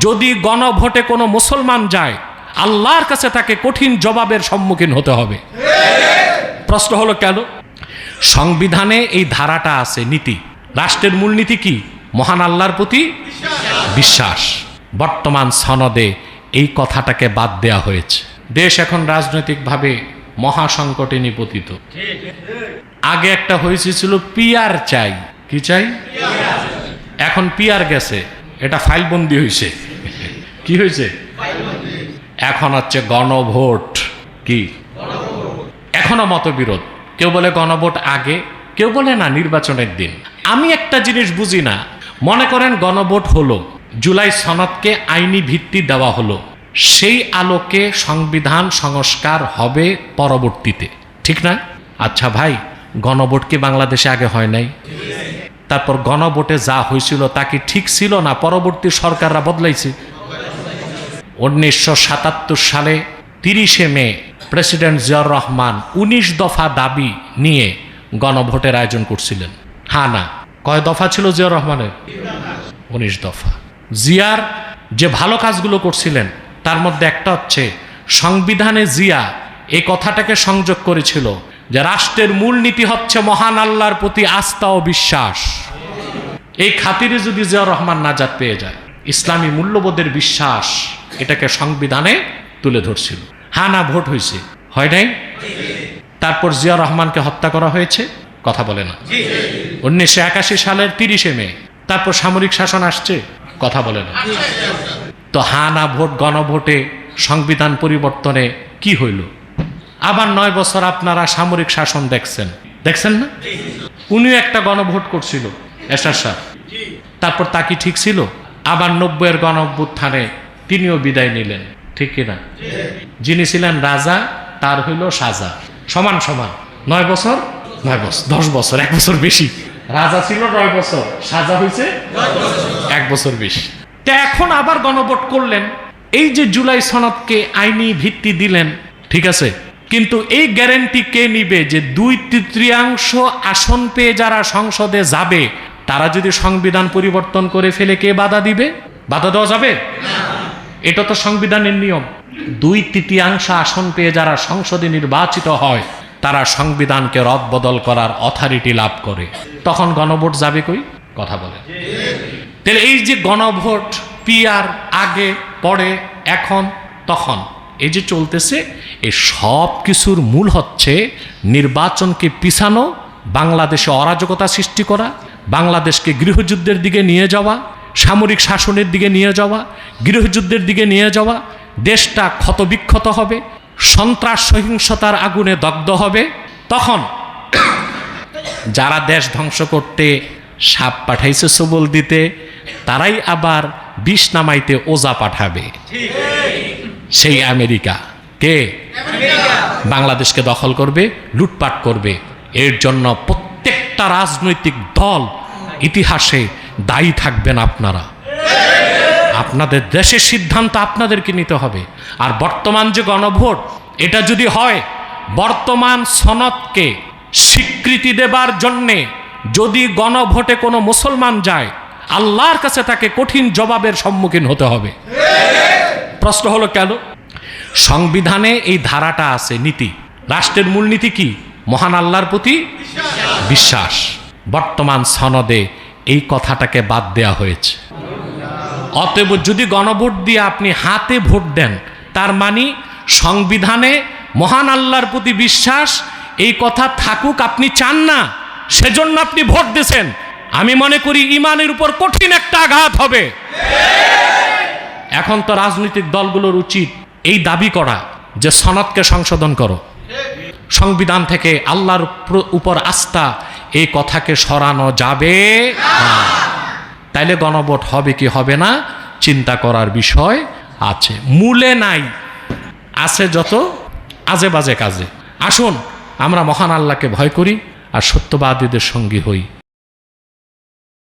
যদি গণভোটে কোনো মুসলমান যায়, আল্লাহর কাছে তাকে কঠিন জবাবের সম্মুখীন হতে হবে। প্রশ্ন হলো কেন? সংবিধানে এই ধারাটা আছে, নীতি। রাষ্ট্রের মূলনীতি কি? মহান আল্লাহর প্রতি বিশ্বাস। বর্তমান সনদে এই কথাটাকে বাদ দেয়া হয়েছে। দেশ এখন রাজনৈতিকভাবে মহাসংকটে নিপতিত। আগে একটা হয়েছে ছিল, পিয়ার চাই। কি চাই? এখন পিয়ার গেছে। এটা ফাইলবন্দি হয়েছে কি হয়েছে এখন হচ্ছে গণভোট। কি? এখনও মতবিরোধ। কেউ বলে গণভোট আগে, কেউ বলে না নির্বাচনের দিন। আমি একটা জিনিস বুঝি না। মনে করেন গণভোট হলো, জুলাই সনদকে আইনি ভিত্তি দেওয়া হলো। সেই আলোকে সংবিধান সংস্কার হবে পরবর্তীতে। ঠিক না? আচ্ছা ভাই, গণভোট কি বাংলাদেশে আগে হয় নাই? তারপর গণভোটে যা হয়েছিল তা কি ঠিক ছিল না? পরবর্তী সরকাররা বদলাইছে। উনিশশো সাতাত্তর সালে তিরিশে মে প্রেসিডেন্ট জিয়াউর রহমান উনিশ দফা দাবি নিয়ে গণভোটের আয়োজন করছিলেন। হা না, কয় দফা ছিল জিয়াউর রহমানের? উনিশ দফা। জিয়ার যে ভালো কাজগুলো করছিলেন, তার মধ্যে একটা হচ্ছে সংবিধানে জিয়া এই কথাটাকে সংযোগ করেছিল যে রাষ্ট্রের মূলনীতি হচ্ছে মহান আল্লাহর প্রতি আস্থা ও বিশ্বাস। এই খাতিরে যদি জিয়া রহমান নাজাদ পেয়ে যায়, ইসলামী মূল্যবোধের বিশ্বাস এটাকে সংবিধানে তুলে ধরছিল। হ্যাঁ না, ভোট হয়েছে। হয় নাই? তারপর জিয়া রহমানকে হত্যা করা হয়েছে? কথা বলে না। উনিশশো একাশি সালের তিরিশে মে, তারপর সামরিক শাসন আসছে? কথা বলে না। তো হা না, ভোট, গণভোটে সংবিধান পরিবর্তনে কি হইল? আবার নয় বছর আপনারা সামরিক শাসন দেখছেন। দেখছেন না? উনিও একটা গণভোট করছিল। এরশাদ সাহেব তারপর তা কি ঠিক ছিল? আবার নব্বইয়ের গণ অভ্যুত্থানে তিনিও বিদায় নিলেন, ঠিক কিনা যিনি ছিলেন রাজা, তার হইল সাজা। সমান সমান, নয় বছর? নয় বছর, দশ বছর, এক বছর বেশি। রাজা ছিল নয় বছর, সাজা হয়েছে এক বছর বেশি। তা এখন আবার গণভোট করলেন। এই যে জুলাই সনদকে আইনি ভিত্তি দিলেন, ঠিক আছে? কিন্তু এই গ্যারেন্টি কে নিবে যে দুই তৃতীয়াংশ আসন পেয়ে যারা সংসদে যাবে তারা যদি সংবিধান পরিবর্তন করে ফেলে, কে বাধা দিবে? বাধা দেওয়া যাবে? এটা তো সংবিধানের নিয়ম। দুই তৃতীয়াংশ আসন পেয়ে যারা সংসদে নির্বাচিত হয়, তারা সংবিধানকে রদবদল করার অথরিটি লাভ করে। তখন গণভোট যাবে কই? কথা বলে তাহলে এই যে গণভোট পিয়ার আগে, পরে, এখন, তখন, এই যে চলতেছে এই সব কিছুর মূল হচ্ছে নির্বাচনকে পিছানো, বাংলাদেশে অরাজকতা সৃষ্টি করা বাংলাদেশকে গৃহযুদ্ধের দিকে নিয়ে যাওয়া সামরিক শাসনের দিকে নিয়ে যাওয়া গৃহযুদ্ধের দিকে নিয়ে যাওয়া দেশটা ক্ষতবিক্ষত হবে সন্ত্রাস সহিংসতার আগুনে দগ্ধ হবে তখন যারা দেশ ধ্বংস করতে সাপ পাঠাইছে সবল দিতে তারাই আবার বিষ নামাইতে ওজা পাঠাবে। সেই আমেরিকা। কে? বাংলাদেশকে দখল করবে লুটপাট করবে। এর জন্য প্রত্যেকটা রাজনৈতিক দল ইতিহাসে দায়ী থাকবেন আপনারা। আপনাদের দেশের সিদ্ধান্ত আপনাদেরকে নিতে হবে। আর বর্তমান যে গণভোট, এটা যদি হয়, বর্তমান সনদকে স্বীকৃতি দেবার জন্যে যদি গণভোটে কোনো মুসলমান যায়, আল্লাহর কাছে তাকে কঠিন জবাবের সম্মুখীন হতে হবে। প্রশ্ন হলো কেন? সংবিধানে এই ধারাটা আছে, নীতি। রাষ্ট্রের মূলনীতি কি? মহান আল্লাহর প্রতি বিশ্বাস। বর্তমান সনদে এই কথাটাকে বাদ দেয়া হয়েছে। অতএব যদি গণভোট দিয়ে আপনি হাতে ভোট দেন, তার মানে সংবিধানে মহান আল্লাহর প্রতি বিশ্বাস, এই কথা থাকুক আপনি চান না, সেজন্য আপনি ভোট দিয়েছেন। আমি মনে করি ইমানের উপর কঠিন একটা আঘাত হবে। এখন তো রাজনৈতিক দলগুলোর উচিত এই দাবি করা যে সনদকে সংশোধন করো। সংবিধান থেকে আল্লাহর প্র- উপর আস্থা এই কথাকে সরানো যাবে তাইলে গণভোট হবে কি হবে না? চিন্তা করার বিষয় আছে। মূলে নাই, আছে যত আজে বাজে কাজে। আসুন, আমরা মহান আল্লাহকে ভয় করি আর সত্যবাদীদের সঙ্গী হই।